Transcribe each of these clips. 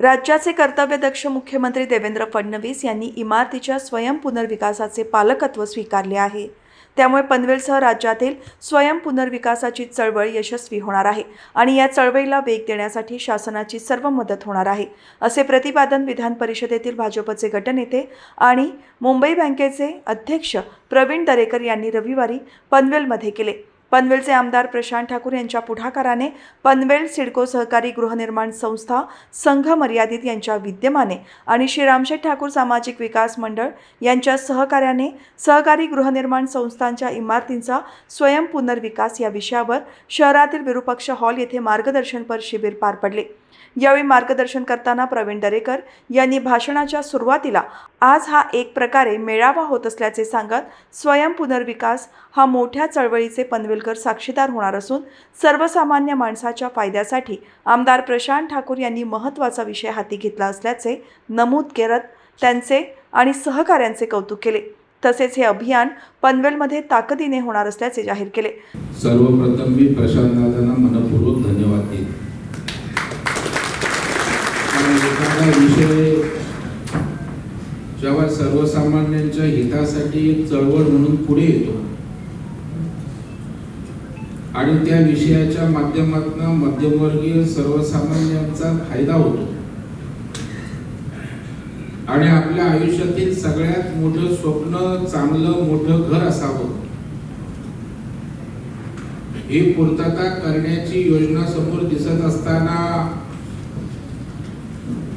राज्याचे कर्तव्यदक्ष मुख्यमंत्री देवेंद्र फडणवीस यांनी इमारतीच्या स्वयंपुनर्विकासाचे पालकत्व स्वीकारले आहे. त्यामुळे पनवेलसह राज्यातील स्वयंपुनर्विकासाची चळवळ यशस्वी होणार आहे आणि या चळवळीला वेग देण्यासाठी शासनाची सर्व मदत होणार आहे असे प्रतिपादन विधान परिषदेतील भाजपचे गटनेते आणि मुंबई बँकेचे अध्यक्ष प्रवीण दरेकर यांनी रविवारी पनवेलमध्ये केले. पनवेलचे आमदार प्रशांत ठाकूर यांच्या पुढाकाराने पनवेल सिडको सहकारी गृहनिर्माण संस्था संघ मर्यादित यांच्या विद्यमाने आणि श्री रामशेठ ठाकूर सामाजिक विकास मंडळ यांच्या सहकार्याने सहकारी गृहनिर्माण संस्थांच्या इमारतींचा स्वयंपुनर्विकास या विषयावर शहरातील विरुपक्ष हॉल येथे मार्गदर्शनपर शिबिर पार पडले. यावेळी मार्गदर्शन करताना प्रवीण दरेकर यांनी भाषणाच्या सुरुवातीला आज हा एक प्रकारे मेळावा होत असल्याचे सांगत स्वयंपुनर्विकास हा मोठ्या चळवळीचे पनवेलकर साक्षीदार होणार असून सर्वसामान्य माणसाच्या फायद्यासाठी आमदार प्रशांत ठाकूर यांनी महत्त्वाचा विषय हाती घेतला असल्याचे नमूद करत त्यांचे आणि सहकाऱ्यांचे कौतुक केले. तसेच हे अभियान पनवेलमध्ये ताकदीने होणार असल्याचे जाहीर केले. सर्वप्रथम मी प्रशांत विषय जेव्हा सर्वसामान्यांच्या हितासाठी एक चळवळ म्हणून पुढे येतो आणि त्या विषयाच्या माध्यमातून मध्यमवर्गीय सर्वसामान्यांचा फायदा होतो आणि आपल्या आयुष्यातील सगळ्यात मोठं स्वप्न चांगलं मोठं घर असावं. ही पूर्तता करण्याची योजना समोर दिसत असताना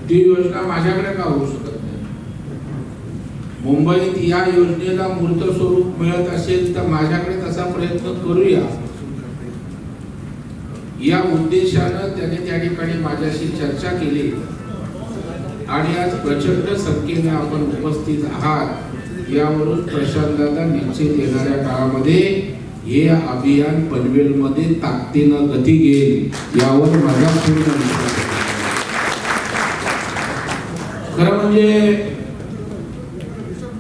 ती योजना माझ्याकडे का होऊ शकत नाही? मुंबईत या योजनेला मूर्त स्वरूप मिळत असेल तर माझ्याकडे तसा प्रयत्न करूया. या उद्देशानं त्याने त्या ठिकाणी माझ्याशी चर्चा केली. आणि आज प्रचंड संख्येने आपण उपस्थित आहात. यावरून प्रशांतदादा निश्चित येणाऱ्या काळामध्ये हे अभियान पनवेलमध्ये ताकदीनं गती घेईल यावर माझा पूर्ण विश्वास आहे. खरं म्हणजे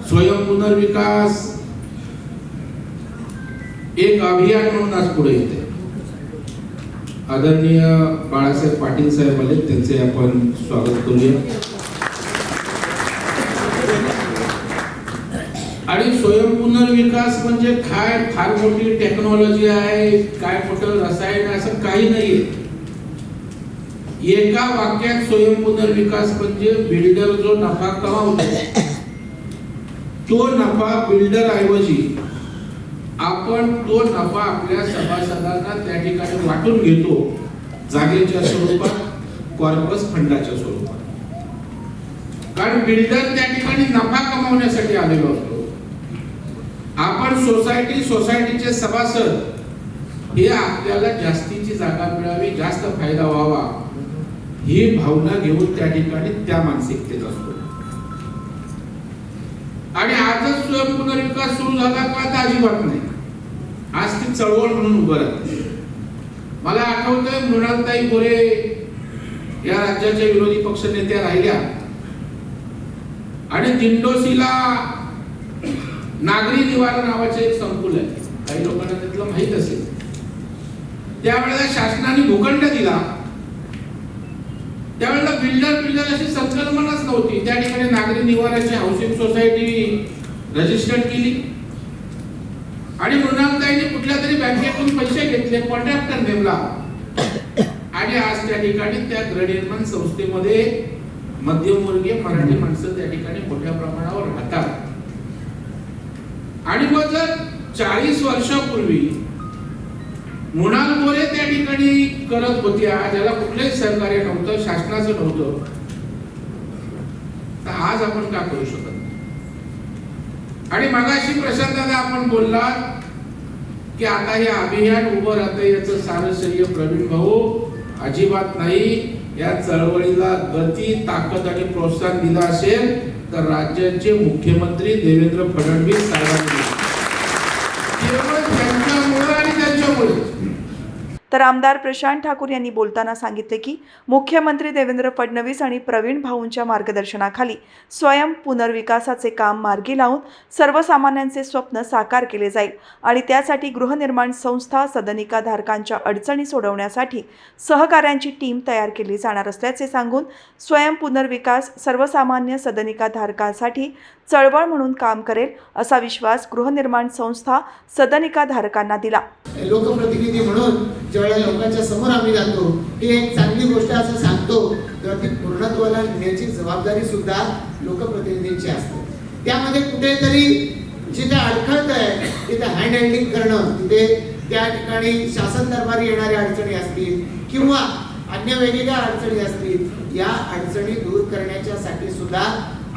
स्वयंपुनर्विकास एक अभियान म्हणून आज पुढे येते. आदरणीय बाळासाहेब पाटील साहेब आले त्यांचे आपण स्वागत करूया. आणि स्वयंपुनर्विकास म्हणजे काय? फार मोठी टेक्नॉलॉजी आहे काय मोठं रसायन आहे, असं काही नाहीये. एका वाक्यात स्वयंपुनर्विकास म्हणजे बिल्डर जो नफा कमावतो. तो नफा बिल्डर ऐवजी आपण तो नफा आपल्या सभासदांना त्या ठिकाणी वाटून घेतो जागेच्या स्वरूपात कॉर्पस फंडाच्या स्वरूपात. कारण बिल्डर त्या ठिकाणी नफा कमावण्यासाठी आलेलो असतो. आपण सोसायटी सोसायटीचे सभासद हे आपल्याला जास्तीची जागा मिळावी जास्त फायदा व्हावा ही भावना घेऊन त्या ठिकाणी त्या मानसिकतेत असतो. आणि आजच स्वयंपुनर्विकास सुरू झाला का तर अजिबात नाही. आज ती चळवळ म्हणून उभं राहते. मला आठवतंय मृणालताई गोरे या राज्याच्या विरोधी पक्ष नेत्या राहिल्या. आणि दिंडोसीला नागरी निवारण नावाचे एक संकुल आहे. काही लोकांना त्यातलं माहीत असेल. त्यावेळेला शासनाने भूखंड दिला. त्यावेळेला बिल्डर बिल्डर अशी संकल्पनाच नव्हती. त्या ठिकाणी नागरी निवाराची हाऊसिंग सोसायटी रजिस्टर्ड केली. आणि मृणालताईने कुठल्या तरी बँकेतून पैसे घेतले कॉन्ट्रॅक्टर नेमला. आणि आज त्या ठिकाणी त्या गृहनिर्माण संस्थेमध्ये मध्यमवर्गीय मराठी माणसं त्या ठिकाणी मोठ्या प्रमाणावर राहतात. आणि मग जर चाळीस वर्षापूर्वी मृणाल मोरे ठिकाणी करत होत्या ज्याला कुठलंही सहकार्य नव्हतं शासनाचं नव्हतं तर आज आपण का करू शकत नाही? आणि मगाशी प्रशांत आपण बोलला की आता हे अभियान उभं राहतं याचं सारसर्य प्रवीण भाऊ अजिबात नाही. या चळवळीला गती ताकद आणि प्रोत्साहन दिलं असेल तर राज्याचे मुख्यमंत्री देवेंद्र फडणवीस साहेबांनी. तर आमदार प्रशांत ठाकूर यांनी बोलताना सांगितले की मुख्यमंत्री देवेंद्र फडणवीस आणि प्रवीण भाऊंच्या मार्गदर्शनाखाली स्वयं पुनर्विकासाचे काम मार्गी लावून सर्वसामान्यांचे स्वप्न साकार केले जाईल आणि त्यासाठी गृहनिर्माण संस्था सदनिकाधारकांच्या अडचणी सोडवण्यासाठी सहकाऱ्यांची टीम तयार केली जाणार असल्याचे सांगून स्वयं पुनर्विकास सर्वसामान्य सदनिकाधारकांसाठी चळवळ म्हणून काम करेल असा विश्वास गृहनिर्माण संस्था सदनिकाधारकांना दिला. लोकप्रतिनिधी म्हणून ज्यावेळेला लोकांच्या समोर आम्ही जातो ही एक चांगली गोष्ट असं सांगतो तेव्हा ती पूर्णत्वाला नेण्याची जबाबदारी सुद्धा लोकप्रतिनिधींची असते. त्यामध्ये कुठेतरी जिथे अडखळत आहे तिथे हँड हँडलिंग करणं तिथे त्या ठिकाणी शासन दरबारी येणाऱ्या अडचणी असतील किंवा अन्य वेगवेगळ्या अडचणी असतील या अडचणी दूर करण्याच्यासाठी सुद्धा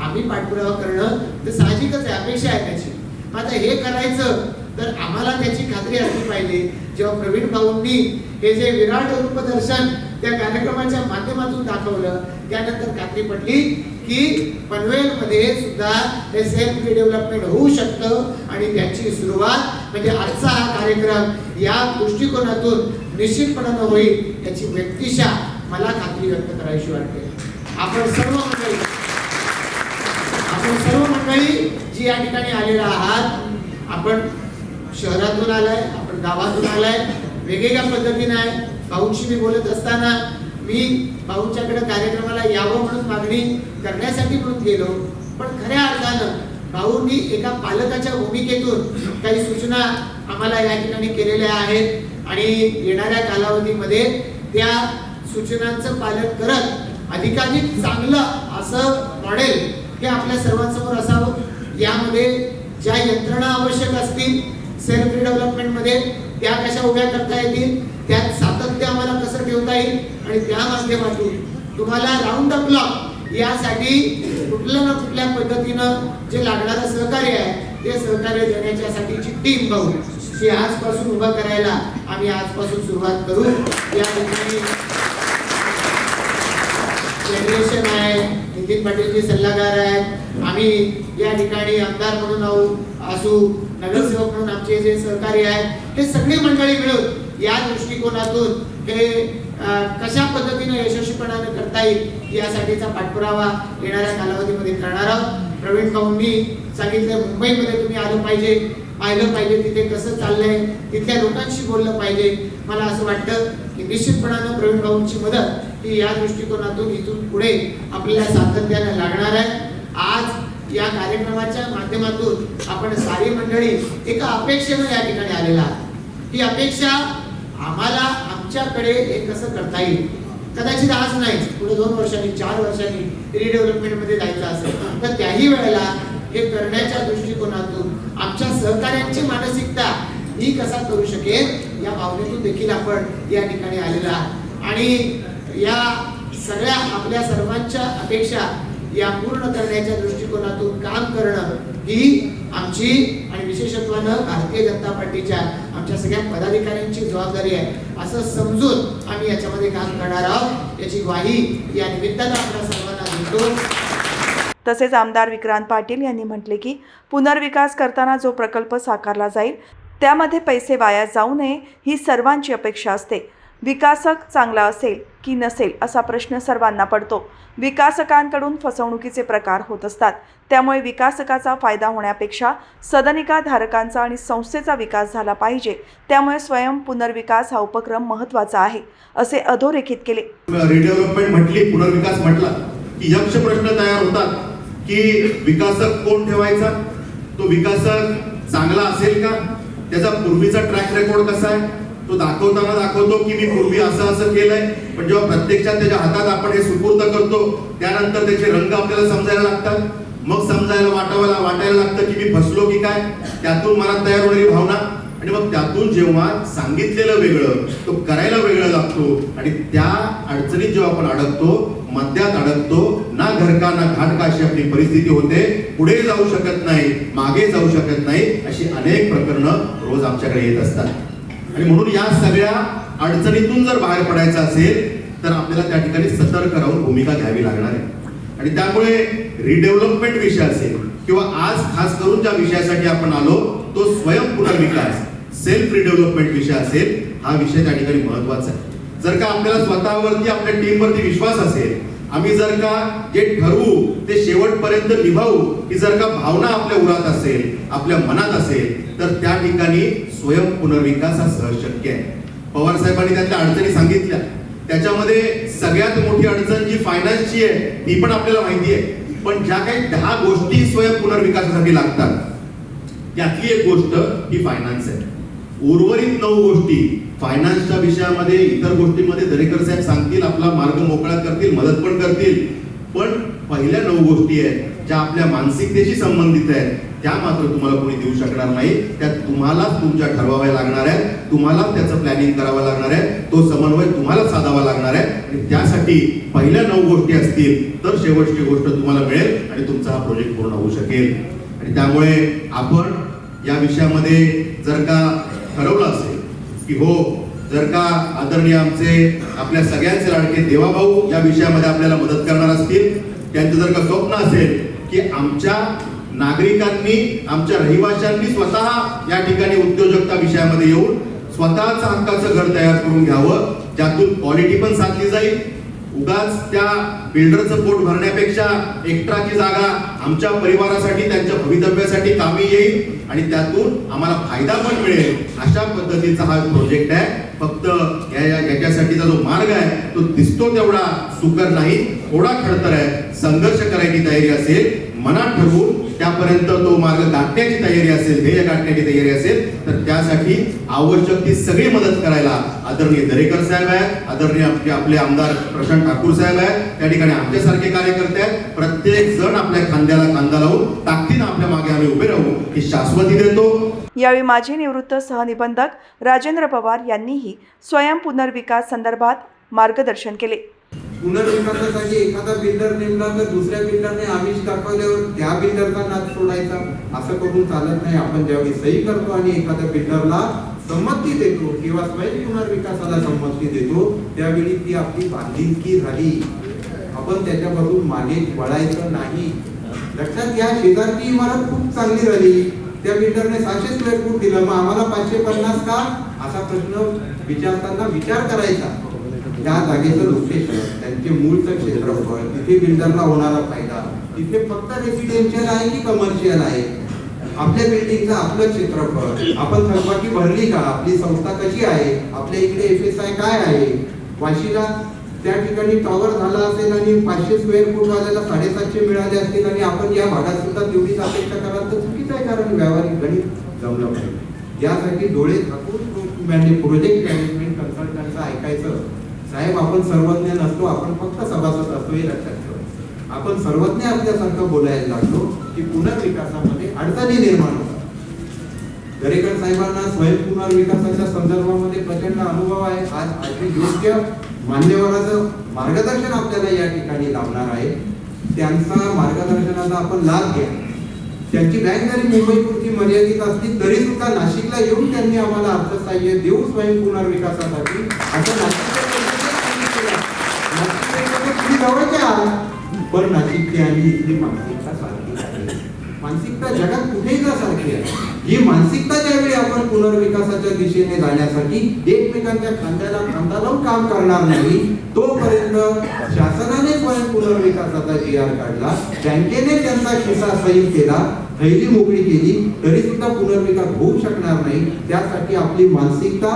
आम्ही पाठपुरावा करणं तर साहजिकच आहे अपेक्षा आहे त्याची. आता हे करायचं तर आम्हाला त्याची खात्री असली पाहिजे. जेव्हा प्रवीण भाऊंनी हे जे विराट रूपदर्शन त्या कार्यक्रमाच्या माध्यमातून दाखवलं त्यानंतर खात्री पडली की पनवेलमध्ये सुद्धा हे सेल्फ डेव्हलपमेंट होऊ शकतं आणि त्याची सुरुवात म्हणजे आजचा हा कार्यक्रम या दृष्टिकोनातून निश्चितपणानं होईल याची व्यक्तिशा मला खात्री व्यक्त करायची वाटते. आपण सर्व मंडळी आपण सर्व मंडळी जी या ठिकाणी आलेला आहात आपण शहरातून आलाय आपण गावातून आलाय वेगवेगळ्या पद्धतीने आहे. भाऊंशी मी बोलत असताना मी भाऊंच्याकडे कार्यक्रमाला यावं म्हणून मागणी करण्यासाठी म्हणून गेलो. पण खऱ्या अर्थानं भाऊंनी एका पालकाच्या भूमिकेतून काही सूचना आम्हाला या ठिकाणी केलेल्या आहेत आणि येणाऱ्या कालावधीमध्ये त्या सूचनांचं पालन करत अधिकाधिक चांगलं असं मॉडेल हे आपल्या सर्वांसमोर असावं. यामध्ये ज्या यंत्रणा आवश्यक असतील सेल्फ डेव्हलपमेंटमध्ये त्या कशा उभ्या करता येतील त्यात सातत्य आम्हाला कसं ठेवता येईल आणि त्या माध्यमातून तुम्हाला राऊंड द क्लॉक यासाठी कुठल्या ना कुठल्या पद्धतीनं जे लागणारं सहकार्य आहे ते सहकार्य देण्याच्यासाठीची टीम बघू ही आजपासून उभा करायला आम्ही आजपासून सुरुवात करू. या ठिकाणी फेडरेशन आहे नितीन पाटीलचे सल्लागार आहेत आम्ही या ठिकाणी आमदार म्हणून आहो असू नगरसेवक म्हणून आमचे जे सहकारी आहेत हे सगळी मंडळी मिळून या दृष्टिकोनातून हे कशा पद्धतीने यशस्वीपणाने करता येईल यासाठीचा पाठपुरावा येणाऱ्या कालावधीमध्ये करणार आहोत. प्रवीण भाऊंनी सांगितलं मुंबईमध्ये तुम्ही आलं पाहिजे पाहिलं पाहिजे तिथे कसं चाललंय तिथल्या लोकांशी बोललं पाहिजे. मला असं वाटतं की निश्चितपणानं प्रवीण भाऊंची मदत की या दृष्टिकोनातून इथून पुढे आपल्याला सातत्याने लागणार आहे. आज या कार्यक्रमाच्या माध्यमातून आपण सारी मंडळी एका अपेक्षेनं या ठिकाणी आलेला ही अपेक्षा आम्हाला आमच्याकडे हे कसं करता येईल. कदाचित आज नाही पुढे दोन वर्षांनी चार वर्षांनी रिडेव्हलपमेंटमध्ये जायचं असेल तर त्याही वेळेला हे करण्याच्या दृष्टिकोनातून आमच्या सहकार्यांची मानसिकता ही कसा करू शकेल या भावनेतून देखील आपण या ठिकाणी आलेला आणि या सगळ्या आपल्या सर्वांच्या अपेक्षा या पूर्ण करण्याच्या दृष्टिकोनातून काम करणं ही आमची आणि विशेषत्वानं भारतीय जनता पार्टीच्या आमच्या सगळ्या पदाधिकाऱ्यांची जबाबदारी आहे. असं समजून आम्ही याच्यामध्ये काम करणार आहोत. याची ग्वाही या निमित्तानं आपल्या सर्वांना देतो. तसेच आमदार विक्रांत पाटील यांनी म्हटले की पुनर्विकास करताना जो प्रकल्प साकारला जाईल त्यामध्ये पैसे वाया जाऊ नये ही सर्वांची अपेक्षा असते. विकासक चांगला असेल की नसेल असा प्रश्न सर्वांना पडतो. विकासकांकडून फसवणुकीचे प्रकार होत असतात. त्यामुळे विकासकाचा फायदा होण्यापेक्षा सदनिका धारकांचा आणि संस्थेचा विकास झाला पाहिजे. त्यामुळे स्वयं पुनर्विकास हा उपक्रम महत्त्वाचा आहे असे अधोरेखित केले. रिडेव्हलपमेंट म्हटली पुनर्विकास म्हटला की यक्ष प्रश्न तयार होतात की विकासक कोण ठेवायचा? तो विकासक चांगला असेल का? त्याचा पूर्वीचा ट्रॅक रेकॉर्ड कसा आहे? तो दाखवताना दाखवतो की मी पूर्वी असं असं केलंय. पण जेव्हा प्रत्यक्षात त्याच्या हातात आपण हे सुपूर्द करतो त्यानंतर त्याचे रंग आपल्याला समजायला लागतात. मग समजायला वाटावायला वाटायला लागतं की मी फसलो की काय? त्यातून मला तयार होणारी भावना. आणि मग त्यातून जेव्हा सांगितलेलं वेगळं तो करायला वेगळं लागतो. आणि त्या अडचणीत जेव्हा आपण अडकतो मध्यात अडकतो ना घरका ना घाटका अशी आपली परिस्थिती होते. पुढे जाऊ शकत नाही मागे जाऊ शकत नाही अशी अनेक प्रकरणं रोज आमच्याकडे येत असतात. आणि म्हणून या सगळ्या अडचणीतून जर बाहेर पडायचं असेल तर आपल्याला त्या ठिकाणी सतर्क राहून भूमिका घ्यावी लागणार आहे. आणि त्यामुळे रिडेव्हलपमेंट विषय असेल किंवा आज खास करून ज्या विषयासाठी आपण आलो तो स्वयं पुनर्विकास सेल्फ रिडेव्हलपमेंट विषय असेल हा विषय त्या ठिकाणी महत्त्वाचा आहे. जर का आपल्याला स्वतःवरती आपल्या टीमवरती विश्वास असेल आम्ही जर का जे ठरवू ते शेवटपर्यंत निभावू ही जर का भावना आपल्या उरात असेल आपल्या मनात असेल तर त्या ठिकाणी स्वयं पुनर्विकास हा सहज शक्य आहे. पवार साहेबांनी त्यातल्या अडचणी सांगितल्या. त्याच्यामध्ये सगळ्यात मोठी अडचण जी फायनान्सची आहे ती पण आपल्याला माहिती आहे. पण ज्या काही दहा गोष्टी स्वयं पुनर्विकासासाठी लागतात त्यातली एक गोष्ट ही फायनान्स आहे. उर्वरित नऊ गोष्टी फायनान्सच्या विषयामध्ये इतर गोष्टींमध्ये दरेकर साहेब सांगतील आपला मार्ग मोकळा करतील मदत पण करतील. पण पहिल्या नऊ गोष्टी आहेत ज्या आपल्या मानसिकतेशी संबंधित आहेत त्या मात्र तुम्हाला कोणी देऊ शकणार नाही. त्या तुम्हालाच तुमच्या ठरवाव्या लागणार आहेत. तुम्हाला त्याचं प्लॅनिंग करावं लागणार आहे. तो समन्वय तुम्हाला साधावा लागणार आहे. आणि त्यासाठी पहिल्या नऊ गोष्टी असतील तर शेवटची गोष्ट तुम्हाला मिळेल आणि तुमचा हा प्रोजेक्ट पूर्ण होऊ शकेल. आणि त्यामुळे आपण या विषयामध्ये जर का ठरवलं असेल की हो जर का आदरणीय आमचे आपल्या सगळ्यांचे लाडके देवाभाऊ या विषयामध्ये आपल्याला मदत करणार असतील त्यांचं जर का स्वप्न असेल की आमच्या नागरिकांनी आमच्या रहिवाशांनी स्वतः या ठिकाणी उद्योजकता विषयामध्ये येऊन स्वतःच हक्काचं घर तयार करून घ्यावं. ज्यातून क्वालिटी पण साधली जाईल. उगाच त्या बिल्डरचं पोट भरण्यापेक्षा एक्स्ट्राची जागा आमच्या परिवारासाठी त्यांच्या भवितव्यासाठी कामी येईल आणि त्यातून आम्हाला फायदा पण मिळेल. अशा पद्धतीचा हा प्रोजेक्ट आहे. फक्त या- याच्यासाठीचा जो मार्ग आहे तो दिसतो तेवढा सुकर नाही थोडा खडतर आहे. संघर्ष करायची तयारी असेल मनात ठरवून त्यापर्यंत तो मार्ग गाठण्याची तयारी असेल ध्येय गाठण्याची तयारी असेल तर त्यासाठी आवश्यक ती सगळी मदत करायला आदरणीय दरेकर साहेब आहे आदरणीय आपले आपले आमदार प्रशांत ठाकूर साहेब आहे त्या ठिकाणी आमच्यासारखे कार्यकर्ते आहेत. प्रत्येक जण आपल्या खांद्याला खांदा लावून ताकदीनं आपल्या मागे आम्ही उभे राहू ही शाश्वती देतो. यावेळी माजी निवृत्त सहनिबंधक राजेंद्र पवार यांनीही स्वयं पुनर्विकास संदर्भात मार्गदर्शन केले. पुनर्विकासासाठी एखादा बिल्डर नेमला तर दुसऱ्या बिल्डरने आमिष दाखवल्यावर त्या बिल्डरचा नाच सोडायचा? असं करून चालत नाही. आपण ज्यावेळी सही करतो आणि एखाद्या बिल्डरला संमती देतो किंवा स्वयं पुनर्विकासाला संमती देतो त्यावेळी ती आपली बांधिलकी झाली. आपण त्याच्यापासून मागे वळायचं नाही. लक्षात घ्या शेजारची इमारत खूप चांगली झाली. त्या बिल्डरने सहाशे स्क्वेअर फूट दिलं. मग आम्हाला पाचशे पन्नास का? असा प्रश्न विचारताना विचार करायचा. त्या जागेचं लोकेशन त्यांचे मूळचं क्षेत्रफळ तिथे बिल्डरला होणारा फायदा. तिथे फक्त रेसिडेन्शियल आहे की कमर्शियल आहे? आपल्या बिल्डिंगचं आपलं क्षेत्रफळ. आपण थकबाकी भरली का? आपली संस्था कशी आहे? आपल्या इकडे एफ एस आय काय आहे? वाशीला त्या ठिकाणी टॉवर झाला असेल आणि पाचशे स्क्वेअर फूट वाल्याला साडेसातशे मिळाले असतील आणि आपण या भागात सुद्धा तेवढीच अपेक्षा कराल तर चुकीचं आहे कारण व्यावहारिक गणित जमलं पाहिजे. यासाठी डोळे झाकून प्रोजेक्ट मॅनेजमेंट कन्सल्टंटचं ऐकायचं. साहेब आपण सर्वज्ञ नसतो आपण फक्त सभासद असतो हे लक्षात ठेवा. आपण सर्वज्ञ असल्यासारखं बोलायला लागलो की पुनर्विकासामध्ये अडचणी निर्माण होतात. दरेकर साहेबांना स्वयं पुनर्विकासाच्या संदर्भामध्ये प्रचंड अनुभव आहे. आज अगदी योग्य मान्यवराचं मार्गदर्शन आपल्याला या ठिकाणी लावणार आहे. त्यांचा मार्गदर्शनाचा आपण लाभ घ्या. त्यांची बँक जरी मुंबई पुरती मर्यादित असली तरी सुद्धा नाशिकला येऊन त्यांनी आम्हाला अर्थसहाय्य देऊ स्वयं पुनर्विकासासाठी असं नाशिक जनतेने पण नाशिकची आली इथली मानसिकता सारखी आहे. मानसिकता जगात कुठेही सारखी आहे. ही मानसिकता ज्यावेळी आपण पुनर्विकासाच्या दिशेने जाण्यासाठी एकमेकांच्या खांद्याला खांदा लावून काम करणार नाही तोपर्यंत शासनाने स्वयं पुनर्विकासाचा जी आर काढला बँकेने त्यांचा खिसा सही केला थैली मोकळी केली तरी सुद्धा पुनर्विकास होऊ शकणार नाही. त्यासाठी आपली मानसिकता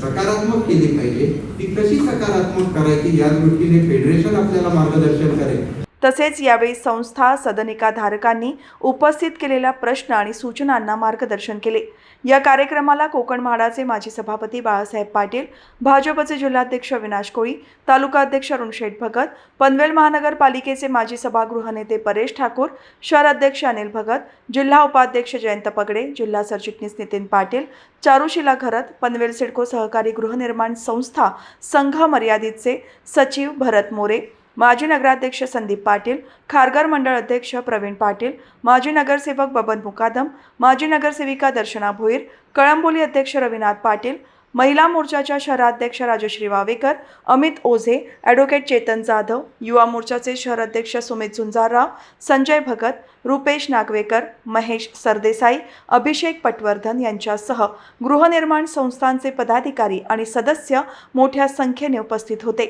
सकारात्मक केली पाहिजे. ती कशी सकारात्मक करायची या दृष्टीने फेडरेशन आपल्याला मार्गदर्शन करेल. तसेच यावेळी संस्था सदनिका धारकांनी उपस्थित केलेल्या प्रश्न आणि सूचनांना मार्गदर्शन केले. या कार्यक्रमाला कोकण म्हाडाचे माजी सभापती बाळासाहेब पाटील भाजपचे जिल्हाध्यक्ष विनाश कोळी तालुका अध्यक्ष अरुणशेठ भगत पनवेल महानगरपालिकेचे माजी सभागृह नेते परेश ठाकूर शहर अध्यक्ष अनिल भगत जिल्हा उपाध्यक्ष जयंत पगडे जिल्हा सरचिटणीस नितीन पाटील चारुशिला घरत पनवेल सिडको सहकारी गृहनिर्माण संस्था संघ मर्यादितचे सचिव भरत मोरे माजी नगराध्यक्ष संदीप पाटील खारघर मंडळ अध्यक्ष प्रवीण पाटील माजी नगरसेवक बबन मुकादम माजी नगरसेविका दर्शना भोईर कळंबोली अध्यक्ष रविनाथ पाटील महिला मोर्चाच्या शहराध्यक्ष राजश्री वावेकर अमित ओझे ॲडव्होकेट चेतन जाधव युवा मोर्चाचे शहराध्यक्ष सुमित झुंजारराव संजय भगत रुपेश नागवेकर महेश सरदेसाई अभिषेक पटवर्धन यांच्यासह गृहनिर्माण संस्थांचे पदाधिकारी आणि सदस्य मोठ्या संख्येने उपस्थित होते.